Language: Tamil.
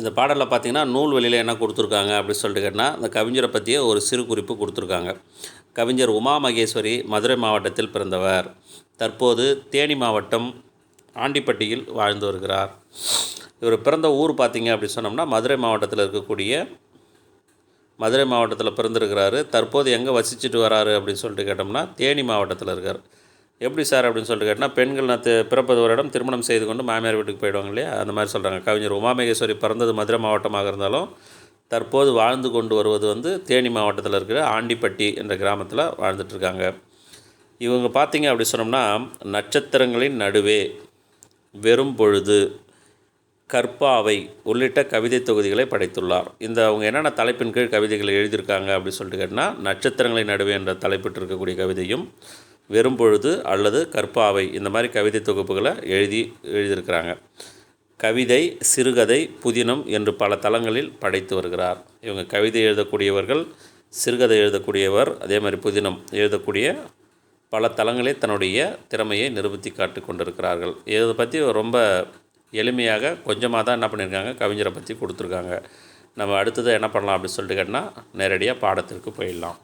இந்த பாடலில் பார்த்தீங்கன்னா நூல் வெளியில் என்ன கொடுத்துருக்காங்க அப்படின்னு சொல்லிட்டு கேட்டால் அந்த கவிஞரை பற்றிய ஒரு சிறு குறிப்பு கொடுத்துருக்காங்க. கவிஞர் உமா மகேஸ்வரி மதுரை மாவட்டத்தில் பிறந்தவர். தற்போது தேனி மாவட்டம் ஆண்டிப்பட்டியில் வாழ்ந்து வருகிறார். இவர் பிறந்த ஊர் பார்த்தீங்க அப்படி சொன்னோம்னா மதுரை மாவட்டத்தில் இருக்கக்கூடிய மதுரை மாவட்டத்தில் பிறந்திருக்கிறாரு. தற்போது எங்கே வசிச்சுட்டு வராரு அப்படின்னு சொல்லிட்டு கேட்டோம்னா தேனி மாவட்டத்தில் இருக்கார். எப்படி சார் அப்படின்னு சொல்லிட்டு கேட்டால் பெண்கள் நான் பிறப்பது ஒரு இடம் திருமணம் செய்து கொண்டு மாமியார் வீட்டுக்கு போயிடுவாங்க இல்லையா? அந்த மாதிரி சொல்கிறாங்க கவிஞர் உமாமகேஸ்வரி பிறந்தது மதுரை மாவட்டமாக இருந்தாலும் தற்போது வாழ்ந்து கொண்டு வருவது வந்து தேனி மாவட்டத்தில் இருக்கிற ஆண்டிப்பட்டி என்ற கிராமத்தில் வாழ்ந்துட்டுருக்காங்க இவங்க பார்த்தீங்க அப்படி சொன்னோம்னா நட்சத்திரங்களின் நடுவே வெறும் பொழுது கற்பாவை உள்ளிட்ட கவிதை தொகுதிகளை படைத்துள்ளார். இந்த அவங்க என்னென்ன தலைப்பின் கீழ் கவிதைகளை எழுதியிருக்காங்க அப்படின்னு சொல்லிட்டு கேட்டால் நட்சத்திரங்களின் நடுவே என்ற தலைப்பிட்டு இருக்கக்கூடிய கவிதையும் வெறும் பொழுது அல்லது கற்பாவை இந்த மாதிரி கவிதை தொகுப்புகளை எழுதி எழுதியிருக்கிறாங்க. கவிதை சிறுகதை புதினம் என்று பல தளங்களில் படைத்து வருகிறார். இவங்க கவிதை எழுதக்கூடியவர்கள் சிறுகதை எழுதக்கூடியவர் அதே மாதிரி புதினம் எழுதக்கூடிய பல தளங்களில் தன்னுடைய திறமையை நிரூபித்து காட்டி கொண்டிருக்கிறார்கள். இதை பற்றி ரொம்ப எளிமையாக கொஞ்சமாக தான் என்ன பண்ணியிருக்காங்க கவிஞரை பற்றி கொடுத்துருக்காங்க. நம்ம அடுத்தது என்ன பண்ணலாம் அப்படின்னு சொல்லிட்டு கேட்டால் நேரடியாக பாடத்திற்கு போயிடலாம்.